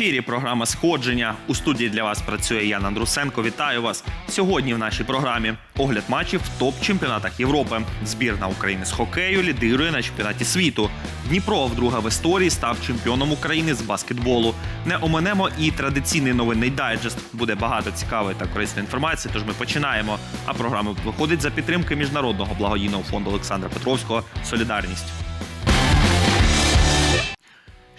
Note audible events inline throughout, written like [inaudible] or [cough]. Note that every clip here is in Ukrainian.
ефірі програма Сходження. У студії для вас працює Ян Андрусенко. Вітаю вас сьогодні. В нашій програмі огляд матчів в топ-чемпіонатах Європи. Збірна України з хокею лідирує на чемпіонаті світу. Дніпро вдруге в історії став чемпіоном України з баскетболу. Не оминемо і традиційний новинний дайджест. Буде багато цікавої та корисної інформації. Тож ми починаємо. А програма виходить за підтримки міжнародного благодійного фонду Олександра Петровського Солідарність.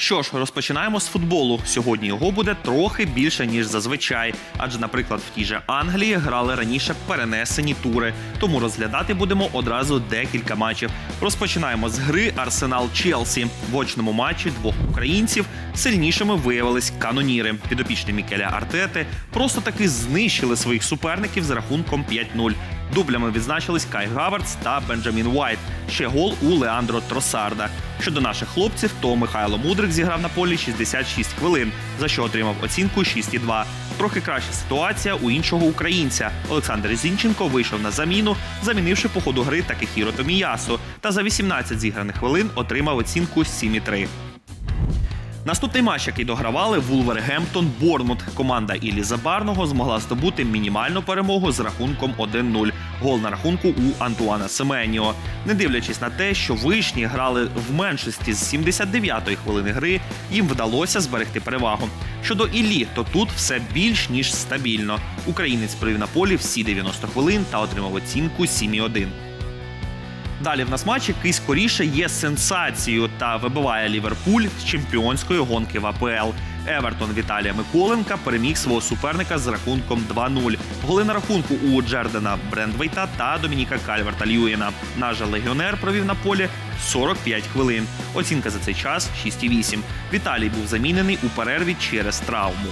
Що ж, розпочинаємо з футболу. Сьогодні його буде трохи більше ніж зазвичай, адже, наприклад, в тій же Англії грали раніше перенесені тури. Тому розглядати будемо одразу декілька матчів. Розпочинаємо з гри Арсенал Челсі. В очному матчі двох українців сильнішими виявились каноніри. Підопічні Мікеля Артети просто таки знищили своїх суперників з рахунком 5-0. Дублями відзначились Кай Гаверц та Бенджамін Уайт. Ще гол у Леандро Тросарда. Щодо наших хлопців, то Михайло Мудрик зіграв на полі 66 хвилин, за що отримав оцінку 6,2. Трохи краща ситуація у іншого українця. Олександр Зінченко вийшов на заміну, замінивши по ходу гри Такехіро Томіясу, та за 18 зіграних хвилин отримав оцінку 7,3. Наступний матч, який догравали Вулвергемптон Борнмут. Команда Іллі Забарного змогла здобути мінімальну перемогу з рахунком 1-0. Гол на рахунку у Антуана Семеніо. Не дивлячись на те, що вишні грали в меншості з 79-ї хвилини гри, їм вдалося зберегти перевагу. Щодо Іллі, то тут все більш ніж стабільно. Українець провів на полі всі 90 хвилин та отримав оцінку 7,1. Далі в нас матч, який скоріше є сенсацією та вибиває Ліверпуль з чемпіонської гонки в АПЛ. Евертон Віталія Миколенка переміг свого суперника з рахунком 2-0. Голи на рахунку у Джердена Брендвейта та Домініка Кальверта Льюєна. Наш легіонер провів на полі 45 хвилин. Оцінка за цей час 6,8. Віталій був замінений у перерві через травму.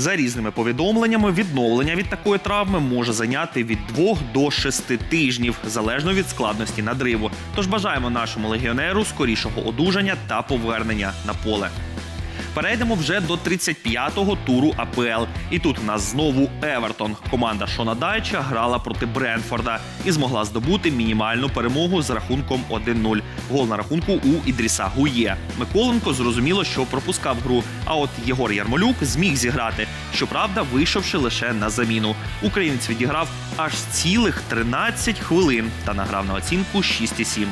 За різними повідомленнями, відновлення від такої травми може зайняти від 2 до 6 тижнів, залежно від складності надриву. Тож бажаємо нашому легіонеру скорішого одужання та повернення на поле. Перейдемо вже до 35-го туру АПЛ. І тут у нас знову Евертон. Команда Шона Дайча грала проти Бренфорда і змогла здобути мінімальну перемогу з рахунком 1-0. Гол на рахунку у Ідріса Гує. Миколенко зрозуміло, що пропускав гру. А от Єгор Ярмолюк зміг зіграти. Щоправда, вийшовши лише на заміну. Українець відіграв аж цілих 13 хвилин та награв на оцінку 6,7.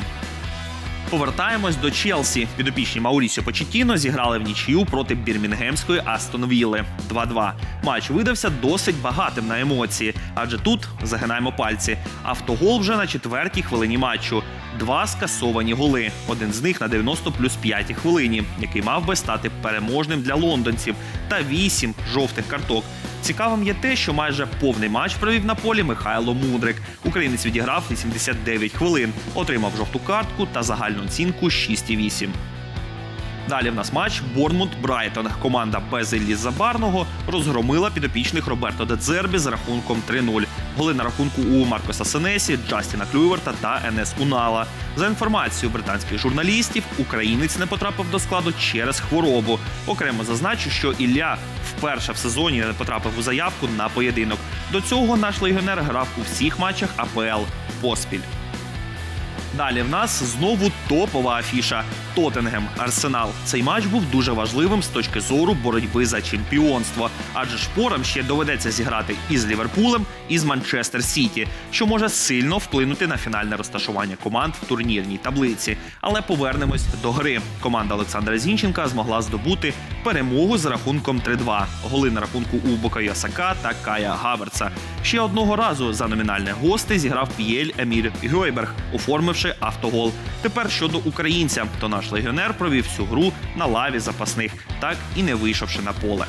Повертаємось до Челсі. Підопічні Маурісіо Почетіно зіграли в нічию проти бірмінгемської Астон Вілли 2-2. Матч видався досить багатим на емоції, адже тут загинаємо пальці. Автогол вже на четвертій хвилині матчу. Два скасовані голи. Один з них на 90 плюс 5 хвилині, який мав би стати переможним для лондонців, та вісім жовтих карток. Цікавим є те, що майже повний матч провів на полі Михайло Мудрик. Українець відіграв 89 хвилин, отримав жовту картку та загальну оцінку 6,8. Далі в нас матч Борнмут Брайтон. Команда без Іллі Забарного розгромила підопічних Роберто Дедзербі з рахунком 3-0. Голи на рахунку у Маркоса Сенесі, Джастіна Клюверта та Енес Унала. За інформацією британських журналістів, українець не потрапив до складу через хворобу. Окремо зазначу, що Ілля вперше в сезоні не потрапив у заявку на поєдинок. До цього наш легіонер грав у всіх матчах АПЛ поспіль. Далі в нас знову топова афіша Тоттенгем Арсенал. Цей матч був дуже важливим з точки зору боротьби за чемпіонство, адже шпорам ще доведеться зіграти із Ліверпулем, і з Манчестер Сіті, що може сильно вплинути на фінальне розташування команд в турнірній таблиці. Але повернемось до гри. Команда Олександра Зінченка змогла здобути перемогу з рахунком 3-2. Голи на рахунку у Бокайо Сака та Кая Гаверца. Ще одного разу за номінальне гости зіграв П'єль Емір Гьойберг, оформивши автогол. Тепер щодо українця, то наш легіонер провів всю гру на лаві запасних, так і не вийшовши на поле.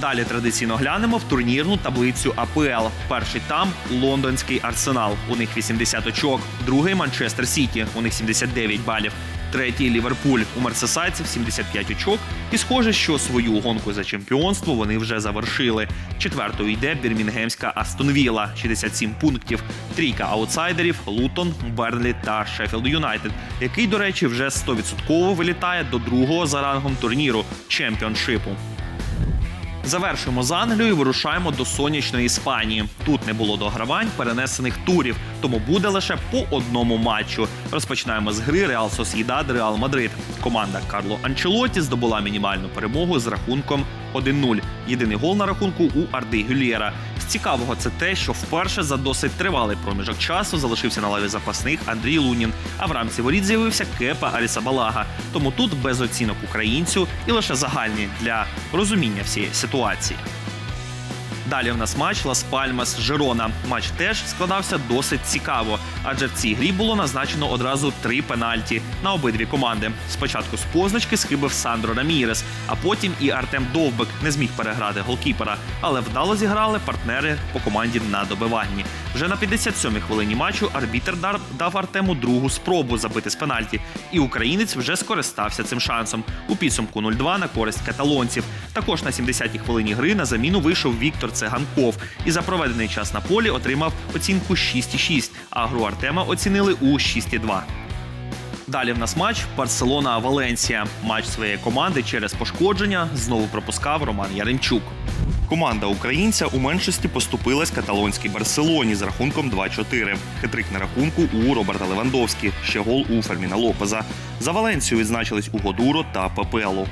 Далі традиційно глянемо в турнірну таблицю АПЛ. Перший там лондонський арсенал. У них 80 очок. Другий Манчестер Сіті. У них 79 балів. Третій Ліверпуль у мерсесайців 75 очок. І схоже, що свою гонку за чемпіонство вони вже завершили. Четвертою йде бірмінгемська Астонвіла, 67 пунктів. Трійка аутсайдерів Лутон, Бернлі та Шеффілд Юнайтед, який, до речі, вже 100% вилітає до другого за рангом турніру чемпіоншипу. Завершуємо з Англією. Вирушаємо до сонячної Іспанії. Тут не було догравань перенесених турів, тому буде лише по одному матчу. Розпочинаємо з гри Реал Сосідад Реал Мадрид. Команда Карло Анчелоті здобула мінімальну перемогу з рахунком 1-0. Єдиний гол на рахунку у Арди Гюлєра. Цікавого це те, що вперше за досить тривалий проміжок часу залишився на лаві запасних Андрій Лунін. А в рамці воріт з'явився Кепа Арісабалага. Тому тут без оцінок українцю і лише загальні для розуміння всієї ситуації. Далі в нас матч Лас Пальмас Жирона. Матч теж складався досить цікаво, адже в цій грі було назначено одразу три пенальті на обидві команди. Спочатку з позначки схибив Сандро Рамірес, а потім і Артем Довбек не зміг переграти голкіпера, але вдало зіграли партнери по команді на добиванні. Вже на 57-й хвилині матчу арбітер дав Артему другу спробу забити з пенальті, і українець вже скористався цим шансом. У підсумку 0-2 на користь каталонців. Також на 70-й хвилині гри на заміну вийшов Віктор Цеганков і за проведений час на полі отримав оцінку 6,6, а гру Артема оцінили у 6,2. Далі в нас матч Барселона Валенсія. Матч своєї команди через пошкодження знову пропускав Роман Яремчук. Команда українця у меншості поступилась каталонській Барселоні з рахунком 2-4. Хитрик на рахунку у Роберта Левандовські, ще гол у Ферміна Лопеза. За Валенсію відзначились у Годуро та Пепелу.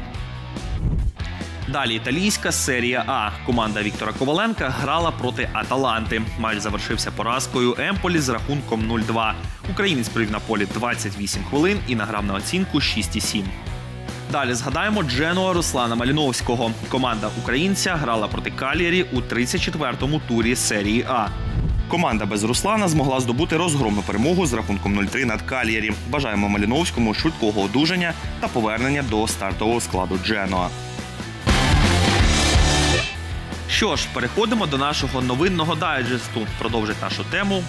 Далі італійська серія А. Команда Віктора Коваленка грала проти Аталанти. Матч завершився поразкою Емполі з рахунком 0-2. Українець провів на полі 28 хвилин і награв на оцінку 6,7. Далі згадаємо Дженуа Руслана Маліновського. Команда українця грала проти Калєрі у 34-му турі серії А. Команда без Руслана змогла здобути розгромну перемогу з рахунком 0-3 над Кальєрі. Бажаємо Маліновському швидкого одужання та повернення до стартового складу Дженуа. Що ж, переходимо до нашого новинного дайджесту. Продовжить нашу тему.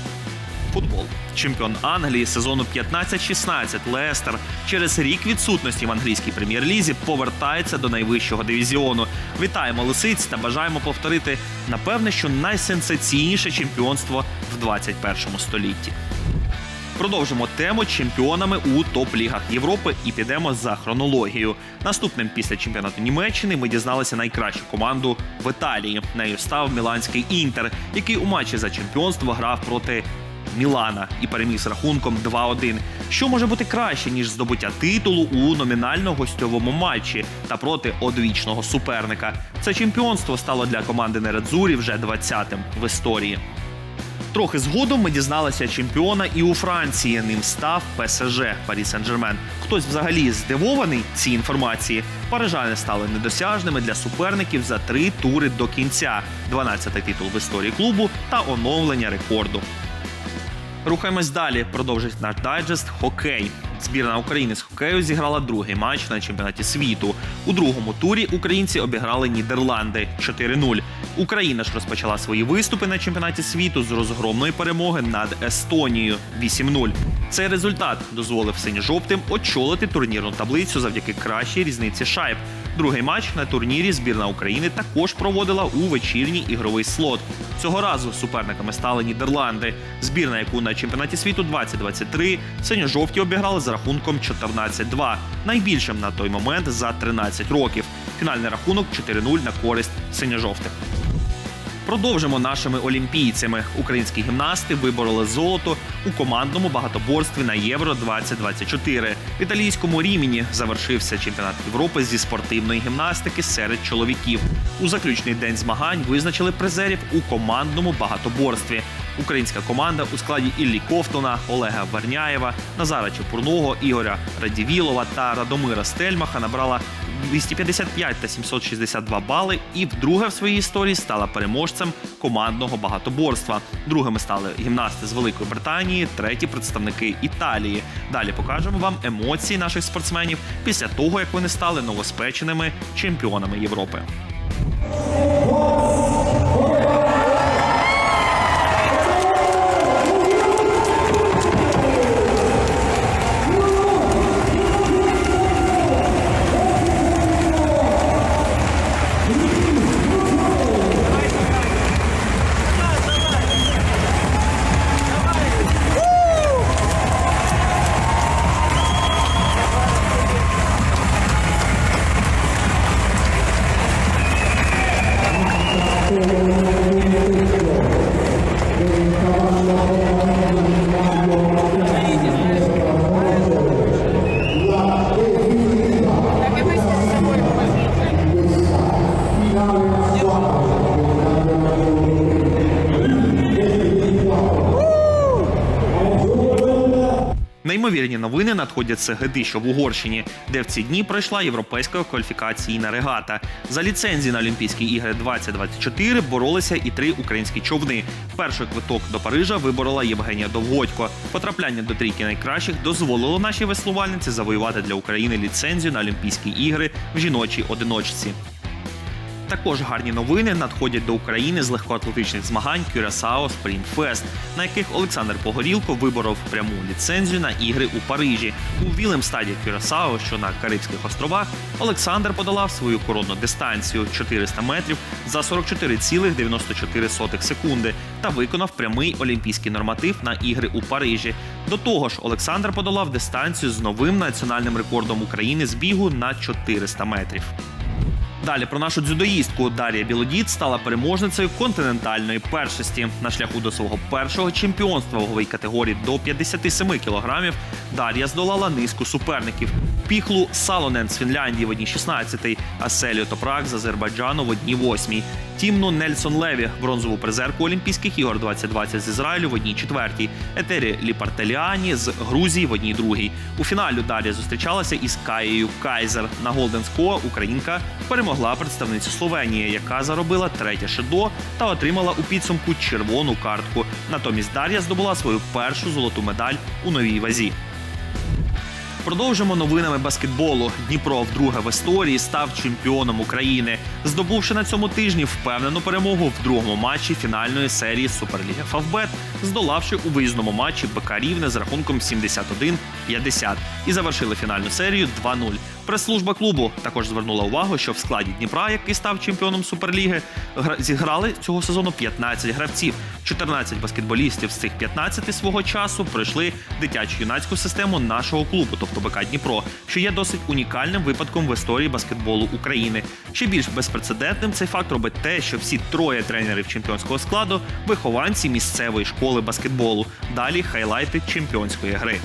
Футбол. Чемпіон Англії сезону 15-16 Лестер через рік відсутності в англійській прем'єр-лізі повертається до найвищого дивізіону. Вітаємо лисиць та бажаємо повторити напевне, що найсенсаційніше чемпіонство в 21 столітті. Продовжимо тему чемпіонами у топ-лігах Європи і підемо за хронологією. Наступним після чемпіонату Німеччини ми дізналися найкращу команду в Італії. Нею став міланський інтер, який у матчі за чемпіонство грав проти Мілана і переміг з рахунком 2-1. Що може бути краще ніж здобуття титулу у номінально гостьовому матчі та проти одвічного суперника? Це чемпіонство стало для команди Нередзурі вже 20-тим в історії. Трохи згодом ми дізналися чемпіона і у Франції. Ним став ПСЖ Парі Сен-Жермен. Хтось взагалі здивований цій інформації. Парижани стали недосяжними для суперників за три тури до кінця. 12-й титул в історії клубу та оновлення рекорду. Рухаємось далі. Продовжить наш дайджест хокей. Збірна України з хокею зіграла другий матч на чемпіонаті світу. У другому турі українці обіграли Нідерланди 4-0. Україна ж розпочала свої виступи на чемпіонаті світу з розгромної перемоги над Естонією 8-0. Цей результат дозволив синьо-жовтим очолити турнірну таблицю завдяки кращій різниці шайб. Другий матч на турнірі збірна України також проводила у вечірній ігровий слот. Цього разу суперниками стали Нідерланди. Збірна, яку на чемпіонаті світу 2023 синьо-жовті обіграли за рахунком 14-2, найбільшим на той момент за 13 років. Фінальний рахунок 4-0 на користь синьо-жовтих. Продовжимо нашими олімпійцями. Українські гімнасти вибороли золото у командному багатоборстві на Євро 2024. В італійському рімені завершився чемпіонат Європи зі спортивної гімнастики серед чоловіків. У заключний день змагань визначили призерів у командному багатоборстві. Українська команда у складі Іллі Ковтуна, Олега Верняєва, Назара Чепурного, Ігоря Радівілова та Радомира Стельмаха набрала 255 та 762 бали і вдруге в своїй історії стала переможцем командного багатоборства. Другими стали гімнасти з Великої Британії, треті представники Італії. Далі покажемо вам емоції наших спортсменів після того, як вони стали новоспеченими чемпіонами Європи. Неймовірні новини надходять з Гедищо в Угорщині, де в ці дні пройшла європейська кваліфікаційна регата. За ліцензії на Олімпійські ігри 2024 боролися і три українські човни. Перший квиток до Парижа виборола Євгенія Довгодько. Потрапляння до трійки найкращих дозволило нашій веслувальниці завоювати для України ліцензію на Олімпійські ігри в жіночій одиночці. Також гарні новини надходять до України з легкоатлетичних змагань Sprint Fest, на яких Олександр Погорілко виборов пряму ліцензію на ігри у Парижі. У вілем стаді Curaçao, що на Карибських островах, Олександр подолав свою коронну дистанцію 400 метрів за 44,94 секунди та виконав прямий олімпійський норматив на ігри у Парижі. До того ж, Олександр подолав дистанцію з новим національним рекордом України з бігу на 400 метрів. Далі про нашу дзюдоїстку Дар'я Білодіт стала переможницею континентальної першості. На шляху до свого першого чемпіонства ваговій категорії до 57 кілограмів Дар'я здолала низку суперників. Піхлу Салонен з Фінляндії в одній 16 а Селіо Топрак з Азербайджану в одній 8 Тімну Нельсон Леві, бронзову призерку Олімпійських ігор 2020 з Ізраїлю в одній четвертій, Етері Ліпартеліані з Грузії в одній другій. У фіналі Дар'я зустрічалася із Каєю Кайзер. На Голден Ско Українка перемогла представницю Словенії, яка заробила третє шедо та отримала у підсумку червону картку. Натомість Дар'я здобула свою першу золоту медаль у новій вазі. Продовжимо новинами баскетболу. Дніпро вдруге в історії став чемпіоном України, здобувши на цьому тижні впевнену перемогу в другому матчі фінальної серії Суперліги Фавбет, здолавши у виїзному матчі БК Рівне з рахунком 71-50 і завершили фінальну серію 2-0. Прес-служба клубу також звернула увагу, що в складі Дніпра, який став чемпіоном Суперліги, гра- зіграли цього сезону 15 гравців. 14 баскетболістів з цих 15 свого часу пройшли дитячо-юнацьку систему нашого клубу, тобто БК Дніпро, що є досить унікальним випадком в історії баскетболу України. Ще більш безпрецедентним цей факт робить те, що всі троє тренерів чемпіонського складу вихованці місцевої школи баскетболу. Далі хайлайти чемпіонської гри.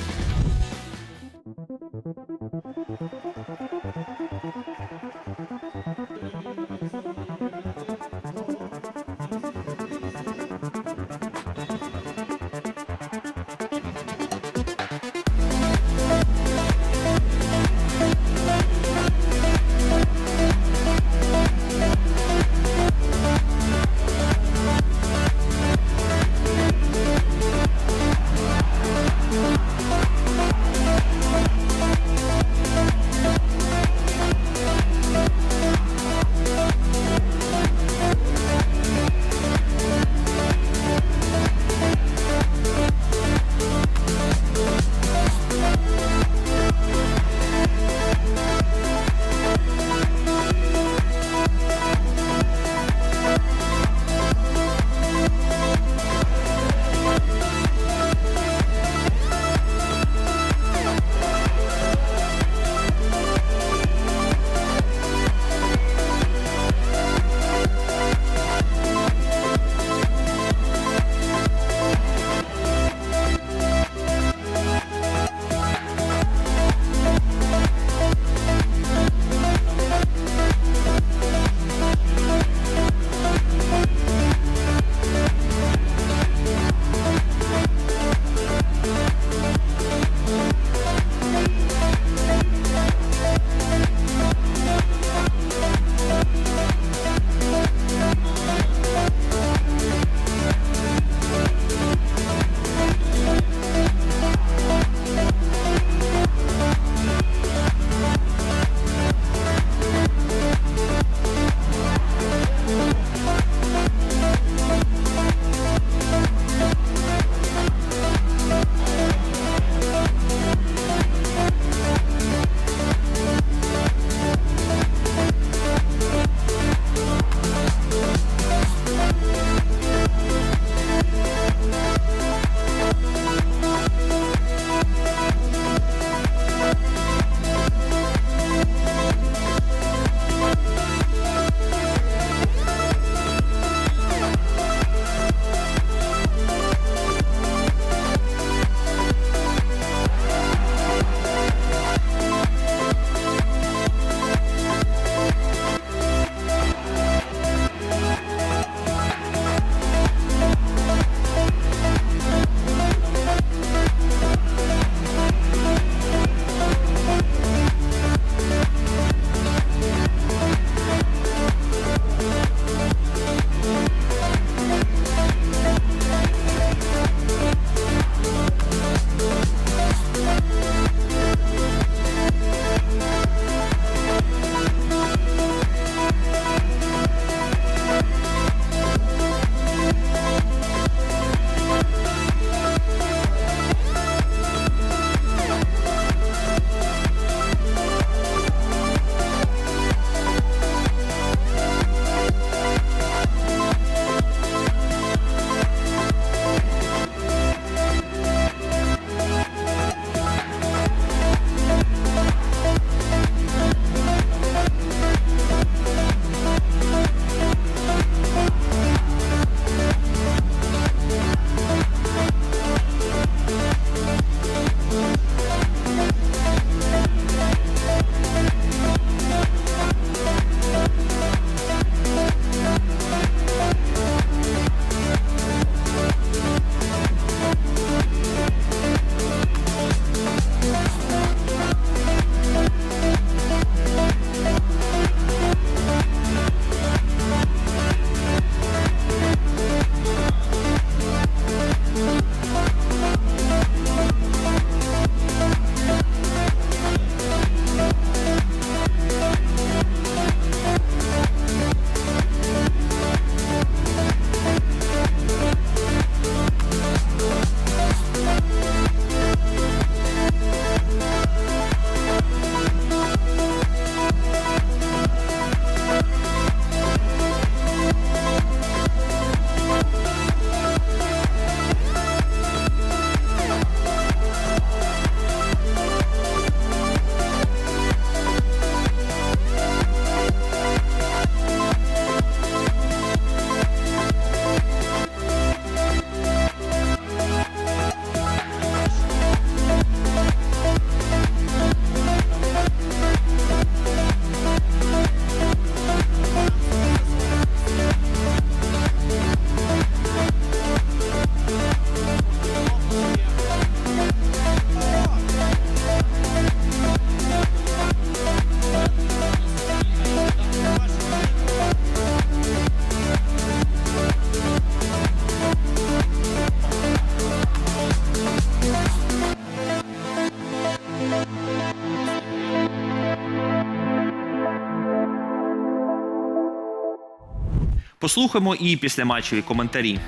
Послухаємо і післяматчеві коментарі.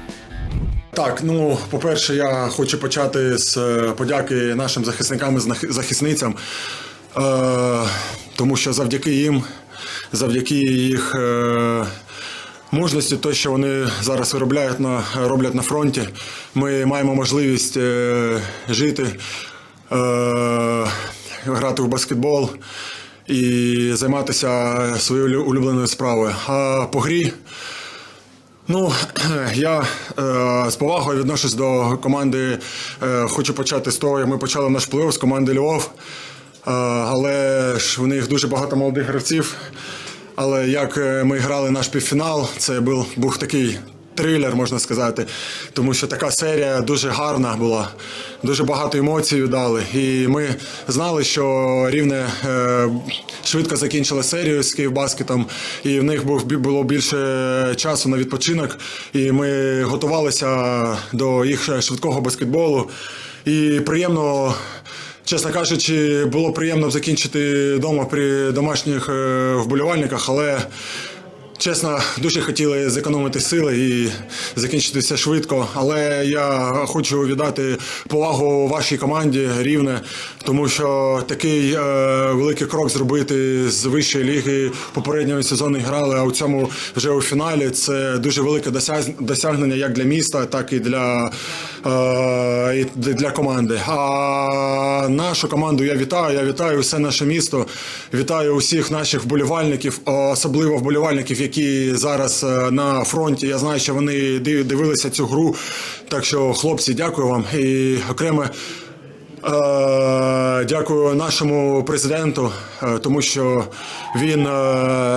Так, ну по-перше, я хочу почати з е, подяки нашим захисникам і захисницям, е, тому що завдяки їм, завдяки їх е, мужності, то, що вони зараз виробляють на роблять на фронті, ми маємо можливість жити, грати в баскетбол і займатися своєю улюбленою справою. А по грі. Ну, [clears throat] я е, з повагою відношусь до команди. Е, хочу почати з того, як ми почали наш плив з команди Львов. Е, але ж в них дуже багато молодих гравців. Але як е, ми грали наш півфінал, це був, був такий трилер, можна сказати. Тому що така серія дуже гарна була, дуже багато емоцій дали. І ми знали, що рівне е, швидко закінчила серію з Київбаскетом, і в них було більше часу на відпочинок. І ми готувалися до їх швидкого баскетболу. І приємно. Чесно кажучи, було приємно закінчити вдома при домашніх е, вболівальниках, але чесно, дуже хотіли зекономити сили і закінчити все швидко. Але я хочу віддати повагу вашій команді рівне, тому що такий е, великий крок зробити з вищої ліги попереднього сезону грали, а у цьому вже у фіналі це дуже велике досягнення як для міста, так і для, е, для команди. А нашу команду я вітаю. Я вітаю все наше місто. Вітаю усіх наших вболівальників, особливо вболівальників, які зараз е, на фронті. Я знаю, що вони див- дивилися цю гру. Так що, хлопці, дякую вам. І окремо. Е, Дякую нашому президенту, е, тому що він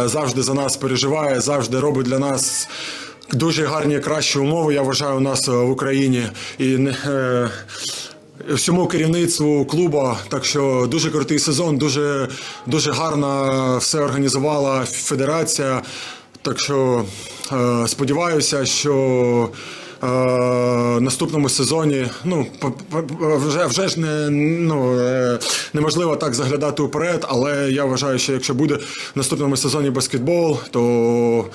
завжди за нас переживає, завжди робить для нас дуже гарні кращі умови. Я вважаю у нас в Україні і всьому керівництву клубу. Так що дуже крутий сезон, дуже дуже гарно все організувала федерація. Так що е, сподіваюся, що е, наступному сезоні ну вже, вже ж не ну е, неможливо так заглядати вперед, але я вважаю, що якщо буде в наступному сезоні баскетбол, то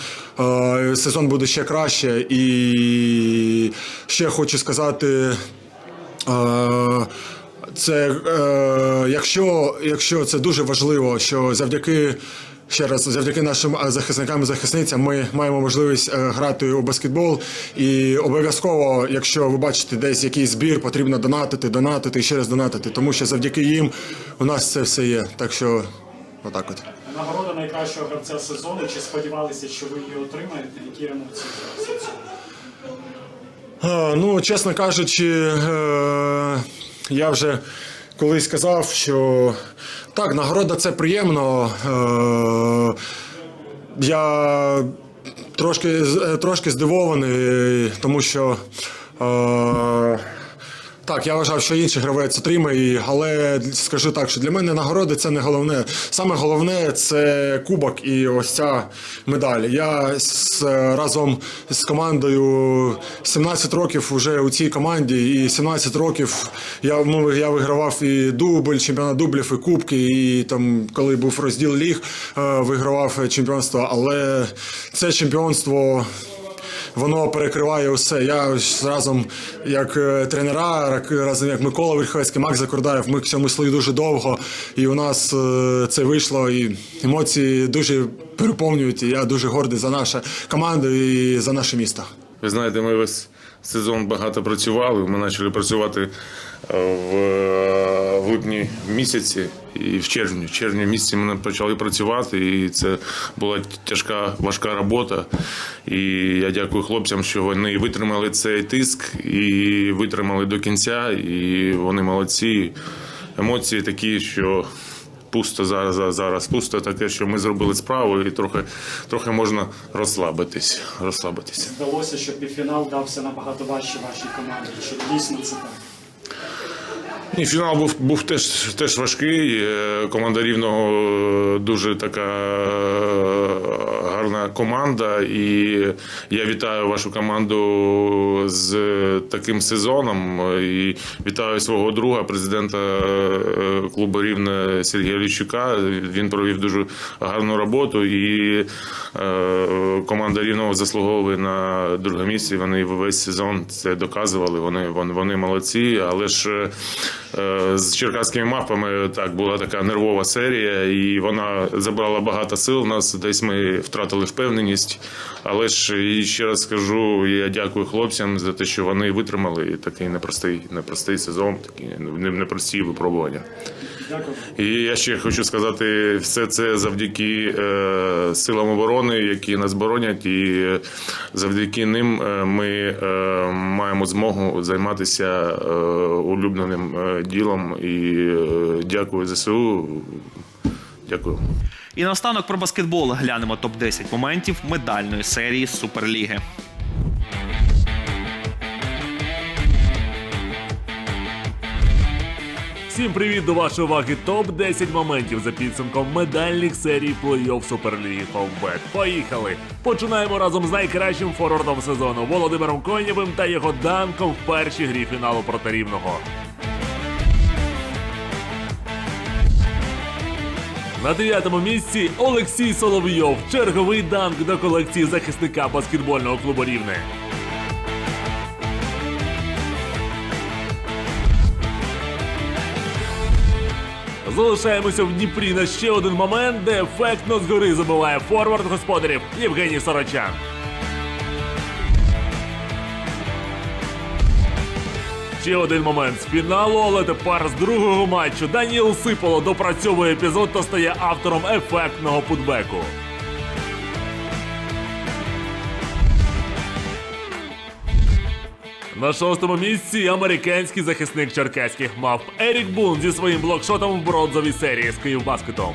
е, сезон буде ще краще. І ще хочу сказати. Е, Це е, якщо, якщо це дуже важливо, що завдяки ще раз завдяки нашим е, захисникам і захисницям ми маємо можливість е, грати у баскетбол. І обов'язково, якщо ви бачите десь якийсь збір, потрібно донатити, донатити і ще раз донатити, тому що завдяки їм у нас це все є. Так що отак от. Нагорода найкращого гравця сезону. Чи сподівалися, що ви її отримаєте? Які емоції зараз? Е, Ну, чесно кажучи, я вже колись сказав, що так, нагорода це приємно. Е, Я трошки, з- трошки здивований, тому що. е, Так, я вважав, що інший гравець отримає, але скажу так, що для мене нагороди це не головне. Саме головне це кубок і ось ця медаль. Я з, разом з командою 17 років вже у цій команді, і 17 років я, ну, я вигравав і дубль, чемпіонат дублів, і кубки, і там, коли був розділ ліг, е, вигравав чемпіонство. Але це чемпіонство воно перекриває усе. Я разом як е, тренера, разом як Микола Вільховецький, Макс Закордаєв, ми в цьому йшли дуже довго, і у нас е, це вийшло. І емоції дуже переповнюють. І я дуже гордий за нашу команду і за наше місто. Ви знаєте, ми весь сезон багато працювали. Ми почали працювати в, е, в липні місяці і в червні. В червні місяці ми почали працювати, і це була тяжка, важка робота. І я дякую хлопцям, що вони витримали цей тиск і витримали до кінця. І вони молодці. Емоції такі, що пусто зараз, зараз, пусто таке, що ми зробили справу, і трохи, трохи можна розслабитись. розслабитись. Здалося, що півфінал дався набагато важче вашій команді. Чи дійсно це так? Ні, фінал був, був теж, теж важкий. Е, Команда рівного е, дуже така гарна команда. І я вітаю вашу команду з таким сезоном. І вітаю свого друга, президента е, клубу Рівне Сергія Ліщука. Він провів дуже гарну роботу. І е, команда рівного заслуговує на друге місце. Вони весь сезон це доказували. Вони, вони, молодці. Але ж е, з черкаськими мавпами так була така нервова серія, і вона забрала багато сил. У нас десь ми втратили впевненість. Але ж і ще раз скажу, я дякую хлопцям за те, що вони витримали такий непростий, непростий сезон, такі непрості випробування. І я ще хочу сказати, все це завдяки е, силам оборони, які нас боронять, і завдяки ним е, ми е, маємо змогу займатися е, улюбленим е, ділом. І е, дякую ЗСУ. Дякую. І наостанок про баскетбол глянемо топ 10 моментів медальної серії Суперліги. Всім привіт до вашої уваги. Топ 10 моментів за підсумком медальних серій плей-офф Суперліги Фовбет. Поїхали! Починаємо разом з найкращим форвардом сезону Володимиром Конєвим та його данком в першій грі фіналу проти рівного. На дев'ятому місці Олексій Соловйов. Черговий данк до колекції захисника баскетбольного клубу Рівне. Залишаємося в Дніпрі на ще один момент, де ефектно згори забиває форвард господарів Євгеній Сорочан. Ще один момент з фіналу, але тепер з другого матчу Даніл Сиполо допрацьовує епізод та стає автором ефектного путбеку. На шостому місці американський захисник черкаських мавп Ерік Бун зі своїм блокшотом в бронзовій серії з Київбаскетом.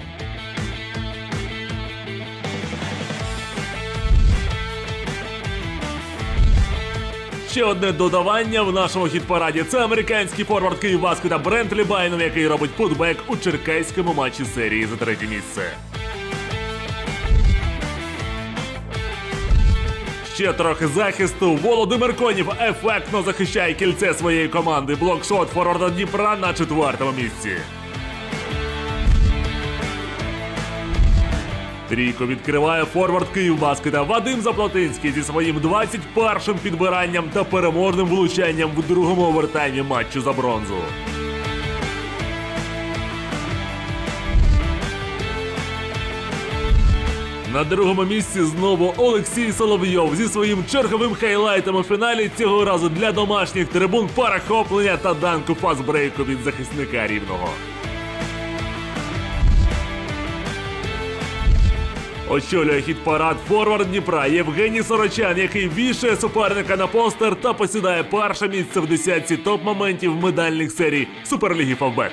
Ще одне додавання в нашому хіт-параді це американський форвард Київбаскета Брентлі Байнов, який робить путбек у черкаському матчі серії за третє місце. Ще трохи захисту. Володимир Конів ефектно захищає кільце своєї команди. Блокшот форварда Дніпра на четвертому місці. Трійко відкриває форвард Київбаскета Вадим Заплатинський зі своїм 21-м підбиранням та переможним влучанням в другому овертаймі матчу за бронзу. На другому місці знову Олексій Соловйов зі своїм черговим хайлайтом у фіналі цього разу для домашніх трибун перехоплення та данку фастбрейку від захисника рівного. Очолює хіт-парад форвард Дніпра Євгеній Сорочан, який вішає суперника на постер та посідає перше місце в десятці топ-моментів медальних серій Суперліги Фавбет.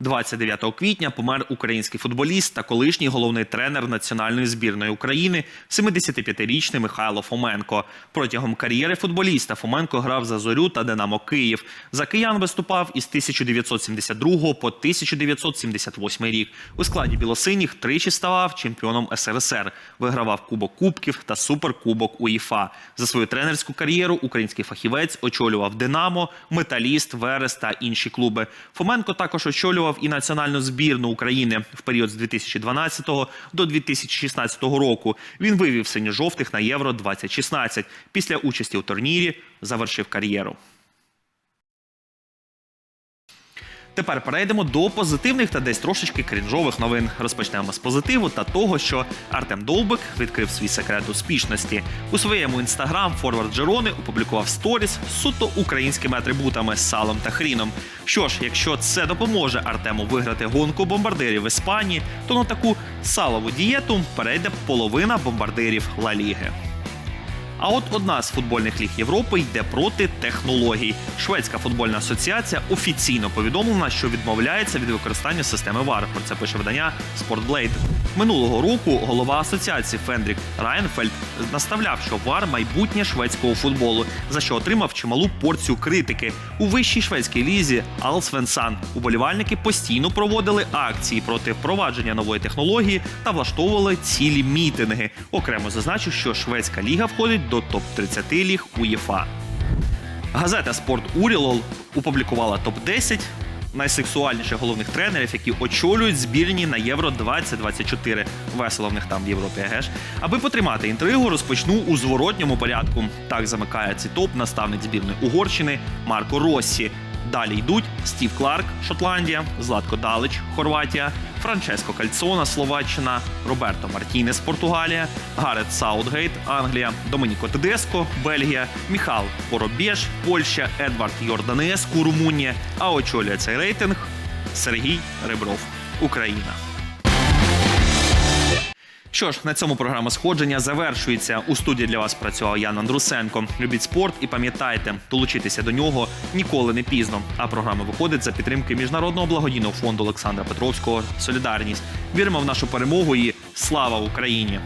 29 квітня помер український футболіст та колишній головний тренер національної збірної України 75-річний Михайло Фоменко. Протягом кар'єри футболіста Фоменко грав за Зорю та Динамо Київ. За киян виступав із 1972 по 1978 рік. У складі білосиніх тричі ставав чемпіоном СРСР, вигравав Кубок Кубків та Суперкубок УЄФА. За свою тренерську кар'єру український фахівець очолював Динамо, Металіст, Верес та інші клуби. Фоменко також очолював і національну збірну України в період з 2012 до 2016 року. Він вивів синьо-жовтих на Євро 2016. Після участі у турнірі завершив кар'єру. Тепер перейдемо до позитивних та десь трошечки крінжових новин. Розпочнемо з позитиву та того, що Артем Довбик відкрив свій секрет успішності. У своєму інстаграм форвард Джерони опублікував сторіс суто українськими атрибутами салом та хріном. Що ж, якщо це допоможе Артему виграти гонку бомбардирів в Іспанії, то на таку салову дієту перейде половина бомбардирів Ла Ліги. А от одна з футбольних ліг Європи йде проти технологій. Шведська футбольна асоціація офіційно повідомлена, що відмовляється від використання системи VAR. Про це пише видання Sportblade. Минулого року голова асоціації Фендрік Райнфельд наставляв, що VAR – майбутнє шведського футболу, за що отримав чималу порцію критики. У вищій шведській лізі Алсвенсан уболівальники постійно проводили акції проти впровадження нової технології та влаштовували цілі мітинги. Окремо зазначу, що шведська ліга входить до топ 30 ліг УЄФА. Газета Спорт Урілол опублікувала топ 10 найсексуальніших головних тренерів, які очолюють збірні на Євро 2024. Весело в них там в Європі, Геш. Аби потримати інтригу, розпочну у зворотньому порядку. Так замикає ці топ наставник збірної Угорщини Марко Россі. Далі йдуть Стів Кларк, Шотландія, Златко Далич, Хорватія, Франческо Кальцона, Словаччина, Роберто Мартінес, Португалія, Гарет Саутгейт, Англія, Домініко Тедеско, Бельгія, Міхал Поробєш, Польща, Едвард Йорданеску, Румунія. А очолює цей рейтинг Сергій Ребров, Україна. Що ж, на цьому програма сходження завершується. У студії для вас працював Ян Андрусенко. Любіть спорт і пам'ятайте, долучитися до нього ніколи не пізно. А програма виходить за підтримки міжнародного благодійного фонду Олександра Петровського Солідарність. Віримо в нашу перемогу і слава Україні!